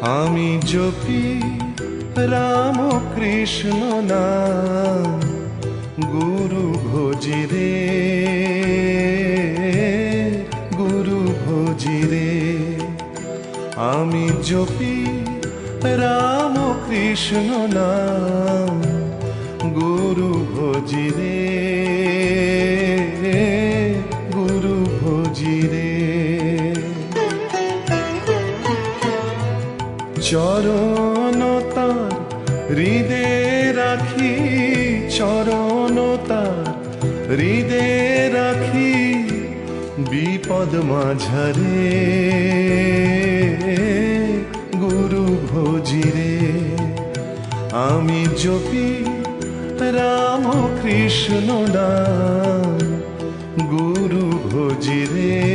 আমি জপি রাম কৃষ্ণ নাম, গুরু ভোজি রে গুরু ভোজি রে আমি জপি রাম কৃষ্ণ নাম, গুরু ভোজি রে গুরু ভোজি রে চরণ তার, হৃদে রাখি চরণ তার, হৃদে রাখি বিপদ মাঝারে। গুরু ভোজিরে, আমি জপি রাম কৃষ্ণ নাম, গুরু ভোজিরে।